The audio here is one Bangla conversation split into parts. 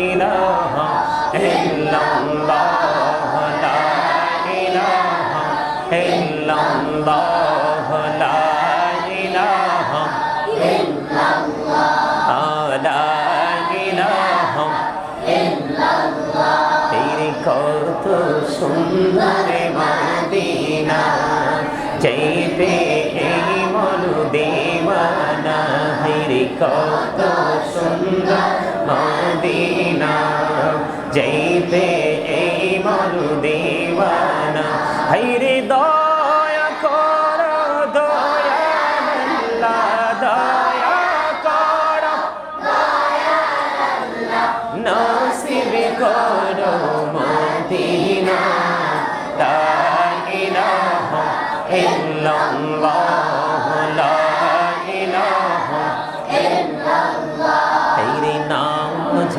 ইলাহা ইল্লাল্লাহ লা ইলাহা ইল্লাল্লাহ লা ইলাহা লা ইলাহা তেরে কত সুন্দর মনু কত সুন্দর মদিনা, যাইতে এই মনু দেওয়ানা হেরে দয়া কর, দয়া দয়া কর। নসিব করো মদিনা, লা ইলাহা ইল্লাল্লাহ।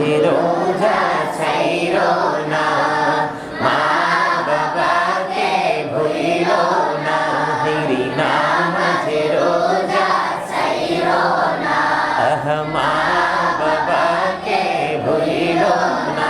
মুঝে রোজা ছাইরো না মা বাবাকে ভুলিও না তেরে নাম মুঝে রোজা আহ, মা বাবাকে ভুলিল না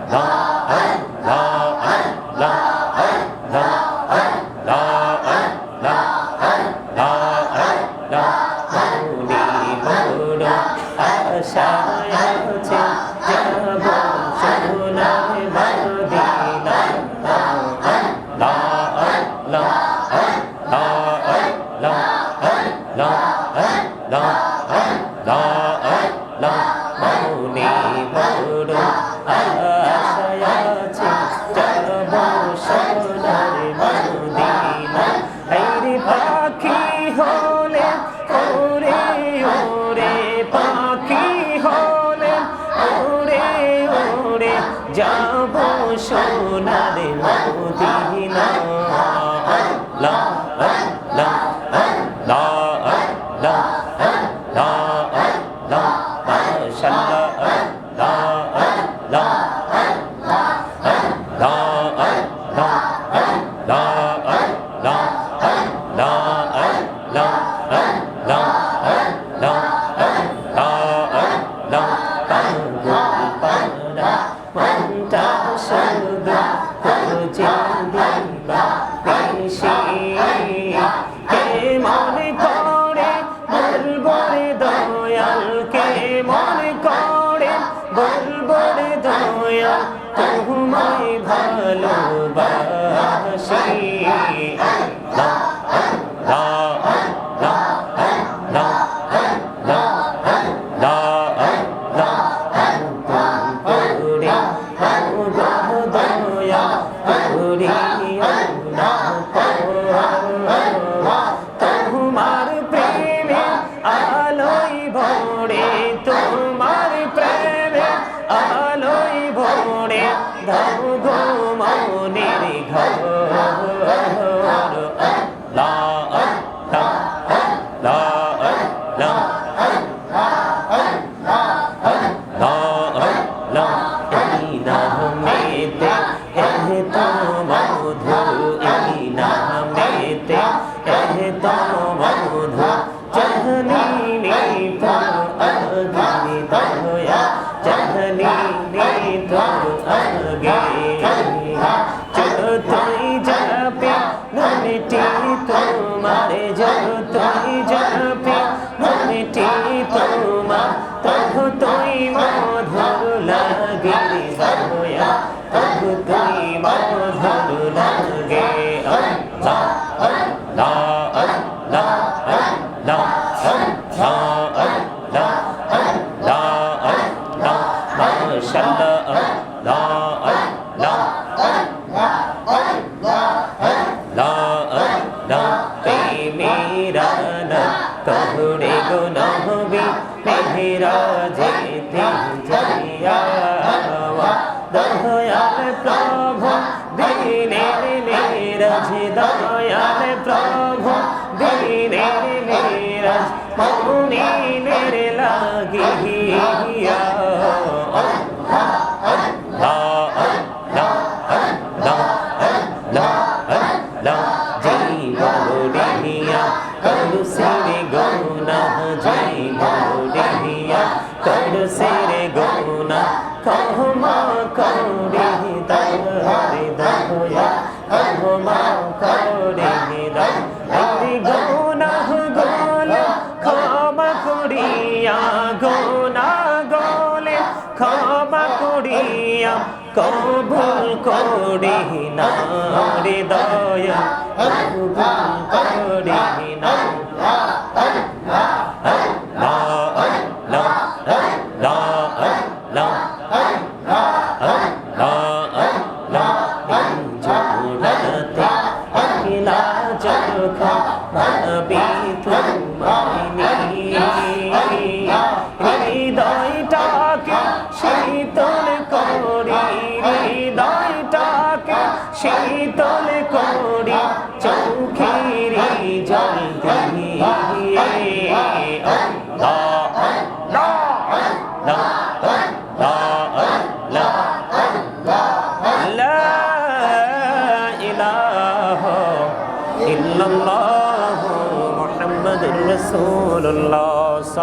chá. লা কবুল করি না হৃদয় দয়া কবুল করি না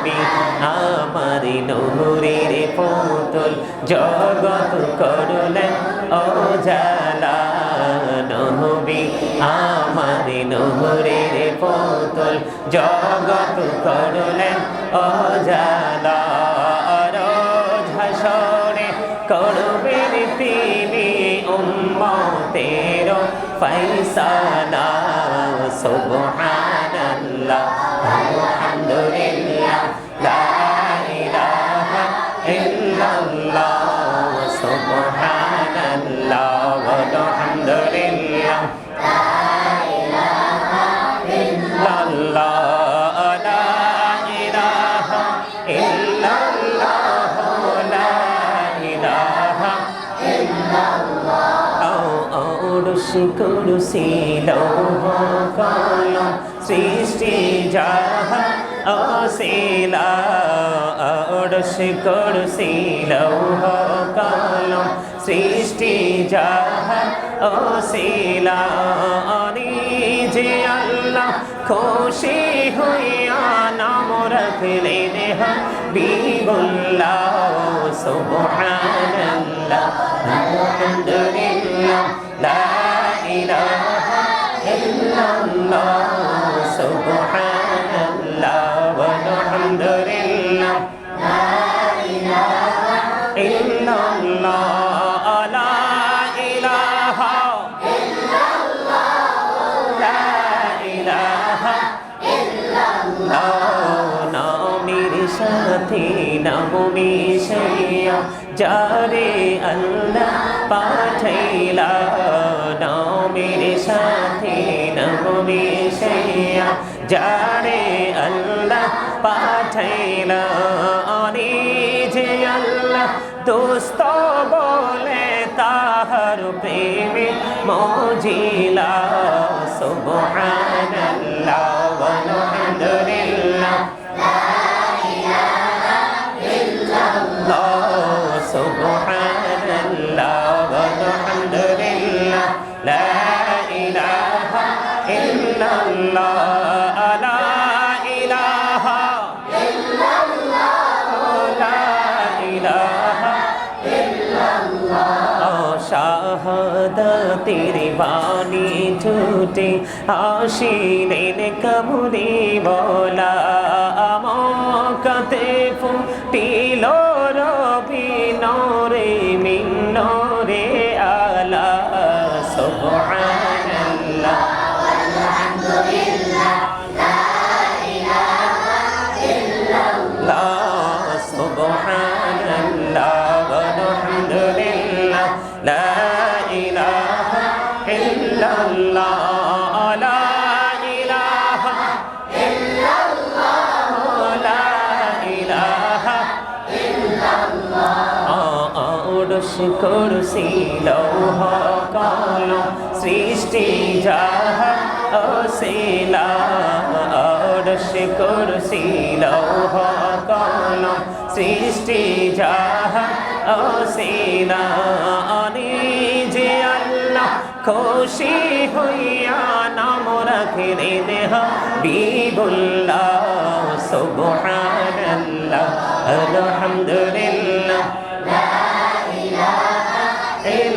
নবী আমার নূরের পুতুল, জগৎ করলেন ও জালা নবী। আমার নূরের পুতুল, জগৎ করলেন ও জালা রোজ হাসরে করবেন তিনি উম্মতের ফৈসালা সুবহানাল্লাহ, আলহামদুলিল্লাহ। লৌহ কলম সৃষ্টি যাহা অশিলা অরুষি কুরুসি লৌহ কলম সৃষ্টি যাহা অশিলা যে আল্লাহ খুশি হইয়া নাম রাখলেন হাবিবুল্লাহ সুবহানাল্লাহ আলহামদুলিল্লাহ লা ইলাহা ইল্লাল্লাহ সুবহানাল্লাহ ইলাহা ইল্লাল্লাহ লা ইলাহা নামের সাথে নাম মিশাইয়া যারে আল্লাহ পাঠাইলা নবীর সাথে নবী সেইয়া যারে আল্লাহ পাঠাইল অনি যে আল্লাহ দোস্ত বলে তাহার প্রেমে মজিলা সুবহানাল্লাহ ওয়া আলহামদুলিল্লাহ সুবহানাল্লাহ سبحان الله والحمد لله لا إله ইল্লাল্লাহ লা ইলাহা লা ইলাহা শাহাদাতের বাণী ছুটে আসিলেন কমরে বলা আমকাতে ফুটিল আড়স করসি লৌহ কালো সৃষ্টি যাহা অশিলা। আড়স করসি লৌহ কালো সৃষ্টি অশিলা। আনি যে আল্লাহ খুশি হইয়া নাম রাখিলেন হাবিবুল্লাহ সুবহানাল্লাহ, আলহামদুলিল্লাহ।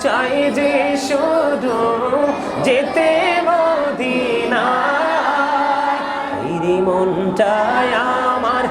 চাই যে শুধু যেতে মদিনায়। মনটায় আমার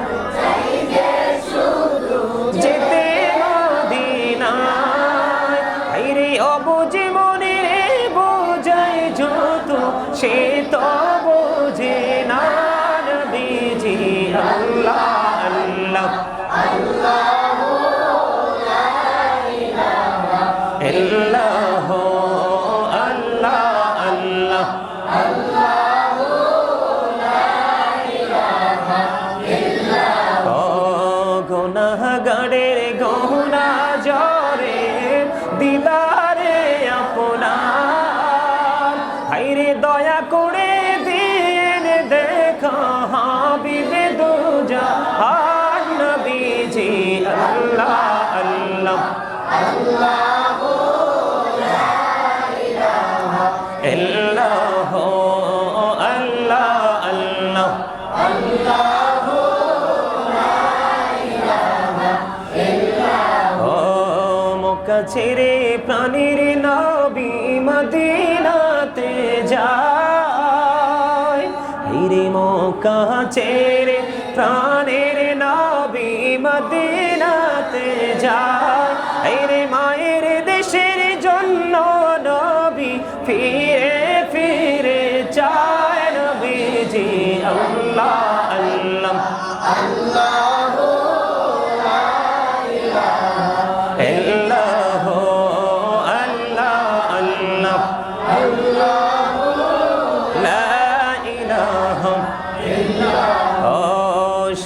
আল্লাহ।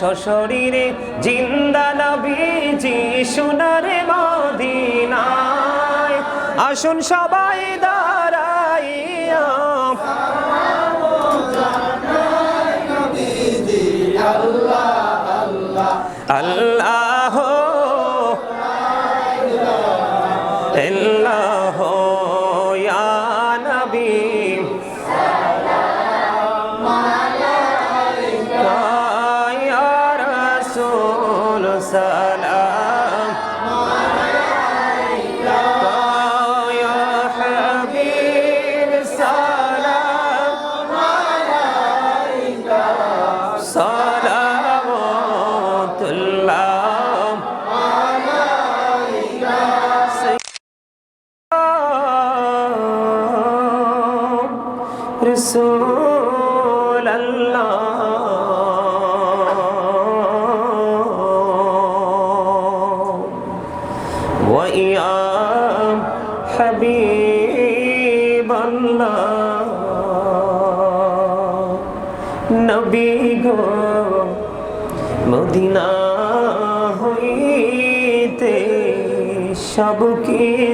সশরীরে জিন্দা নবীজি সোনার মদিনায়। আসুন সবাই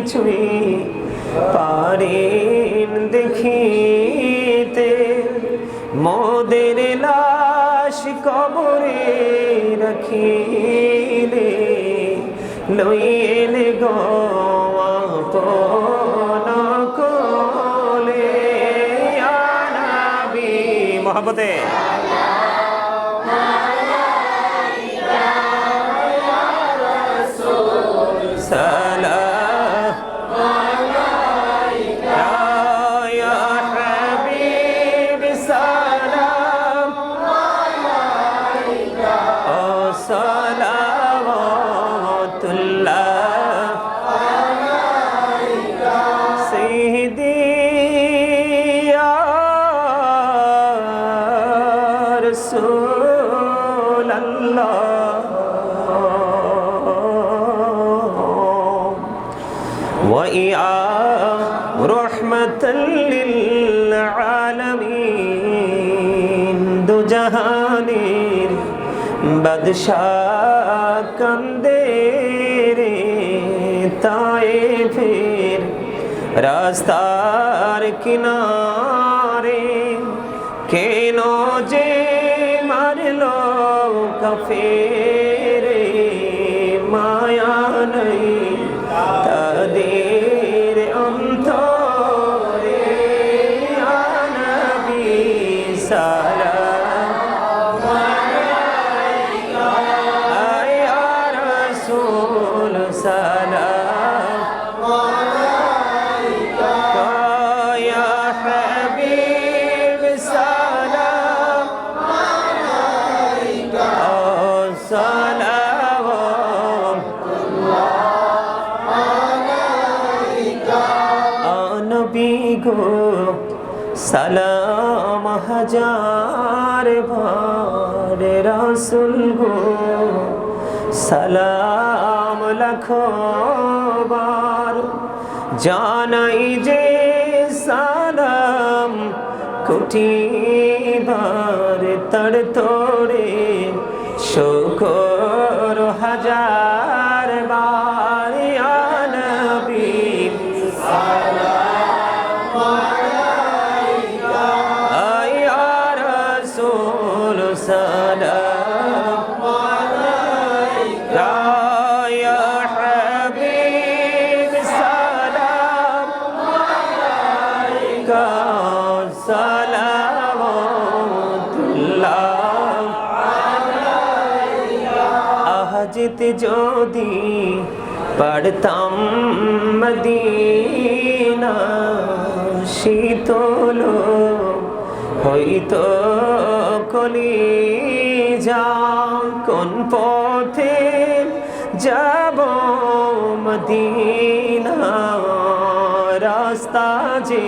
কিছুই পারেন দেখিতে। মদের লাশ কবরে রাখিলে লইলে গো আপন رحمة للعالمين دو جهانير بادشاہ کندے رے تائے پھر راستار کنارے کینو جے مر لو کفیر সালাম হাজার বার রাসুল গো। সালাম লাখো বার জানাই যে সালাম কোটি বার তর তোরে। শোকর হাজার যদি পড়তাম মদিনা শীতল হইতো কলি যা কোন পথে যাব মদিনা? রাস্তা যে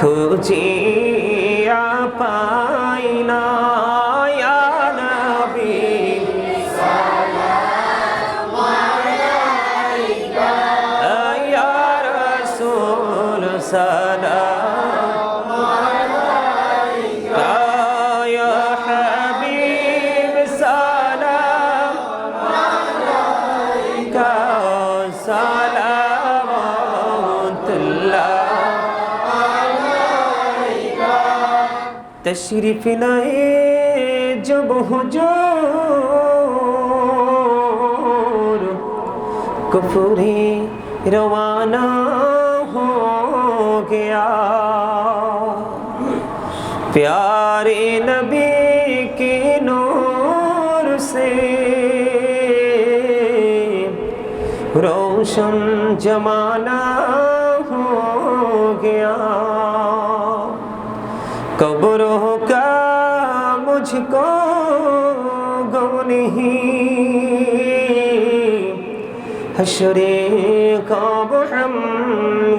খুঁজিয়া পাই তশরিফ লায়ে জব হুজুর কুফরি রওয়ানা হো গয়া। প্যারে নবী কে নূর সে রোশন জমানা हशरे गम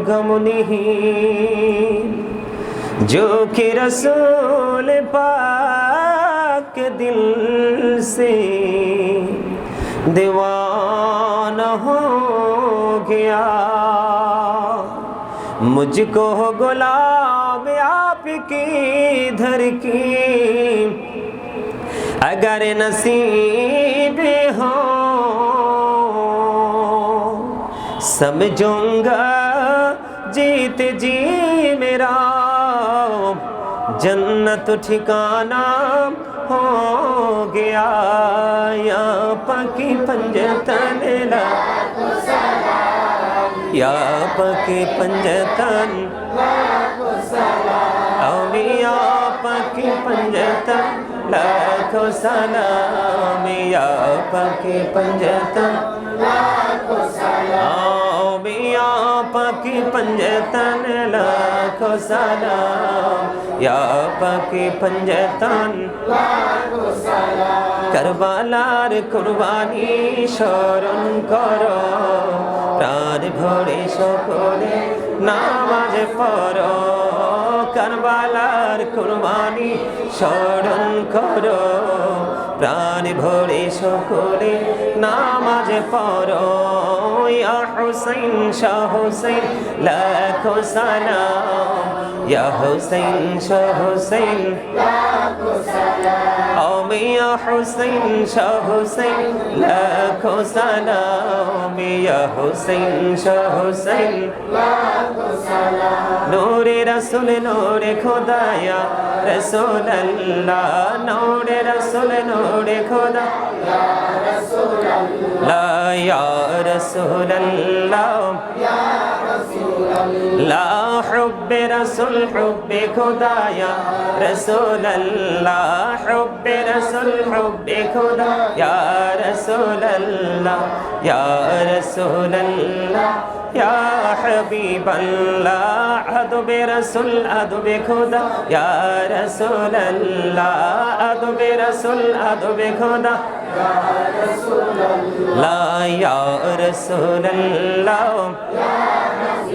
गम नहीं जो कि रसूल पाक दिल से दीवाना हो गया। मुझको गुलाब आपकी धर की अगर नसीब हो समझूँगा, जीत जी मेरा। जन्नत ठिकाना हो गया या पकी पंजतन या पकी पंजतन अमिया पकी पंजतन लाखो सलाम, या पकी पंजतन मिया पकी पंजतन लाखो सलाम या पकी पंजतन করবালার কুরবানি স্মরণ কর প্রাণ ভরে সকলে নামাজ পড় কারবালার কুরবানি স্মরণ কর প্রাণ ভরে সকলে নামাজ পরসেন ইয়া হুসাইন লাখো সালাম। ইয়া হুসাইন হুসাইন। ইয়া হুসাইন, শাহ হুসাইন, লাখো সালাম ইয়া হুসাইন, শাহ হুসাইন লাখো সালাম নূরে রাসূল, নূরে খোদা ইয়া রাসূল আল্লাহ নূরে হুব্বে রাসূল হুব্বে খোদায়া রাসূল আল্লাহ হুব্বে রাসূল হুব্বে খোদা ইয়া রাসূল আল্লাহ ইয়া রাসূল আল্লাহ ইয়া হাবিব আল্লাহ আদবে রাসূল আদবে খোদা ইয়া রাসূল আল্লাহ আদবে রাসূল আদবে খোদা ইয়া রাসূল আল্লাহ ইয়া রাসূল আল্লাহ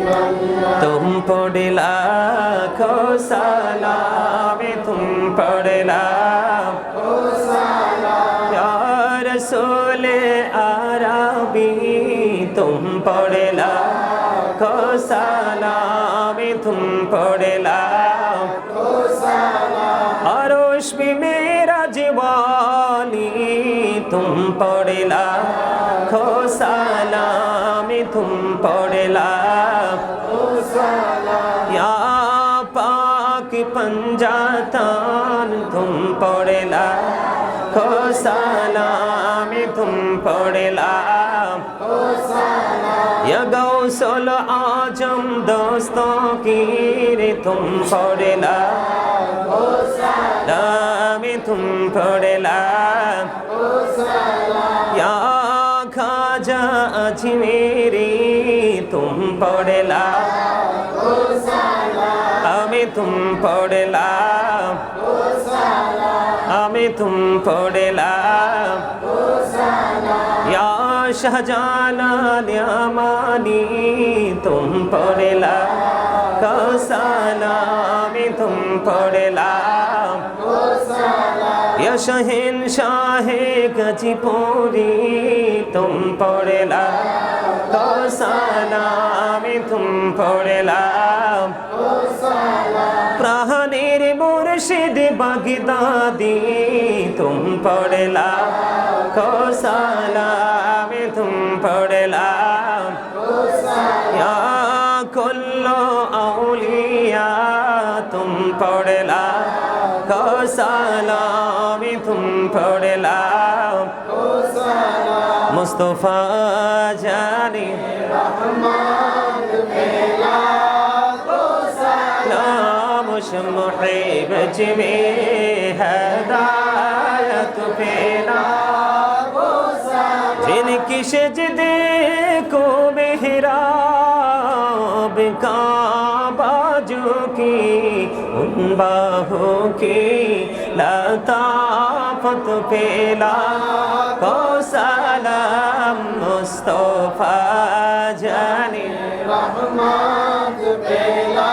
तुम पढ़ लाखो सलाम तुम पढ़ लाखो सलाम या रसूल अरबी तुम पढ़ लाखो सलाम तुम पढ़ लाखो सलाम अरोश भी मेरा जीवानी तुम पढ़ लाखो सलाम तुम पढ़ लाखो पंजातान तुम पड़ेला खो सलाम तुम पड़ेला या गौसल आजम दोस्तों की रे तुम पड़ेला सलाम तुम पड़ेला या खाजा अजमेरी तुम पड़ेला তুম পড়লাম। আমি তুম পড়লাম। নিয়ামানি তুম পড়লাম। কৌসালা, আমি তুম পড়লাম। শাহিন শাহে গজপুরি, তুম পড়লাম। কৌসালা, আমি তুম পড়লাম। বাগদাদি, তুম পড়লা কৌসালাম তুম পড়লা ইয়া কুল্লো আউলিয়া, তুম পড়লা কৌসালাম তুম পড়লা মুস্তফা شمع بجمعي هدايت فينا جن کی سجدے کو محراب کا باجو کی ان باہوں کی لطافت پیلا کو سلام مصطفیٰ جانی رحمت پیلا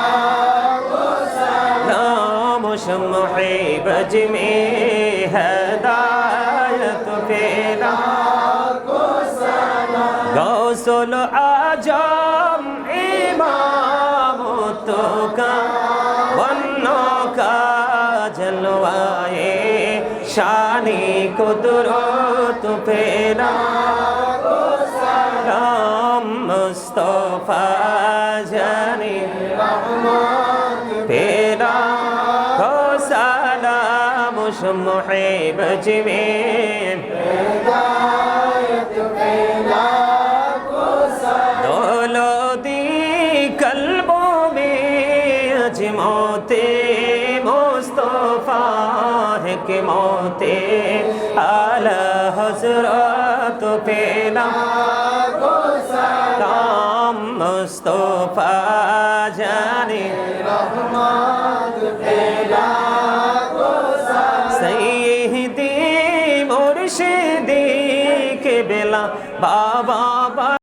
شمع بج میں ہدایت پیرا غوثل آجام امام تو کا ونوں کا جلوائے شانی قدرت پیرا مصطفیٰ جانی محب جبين দৌলদি কলবি আজ মতে মোস্তফা কে মতে আলা হজরত পেলাম রাম মোস্তফা জানি বা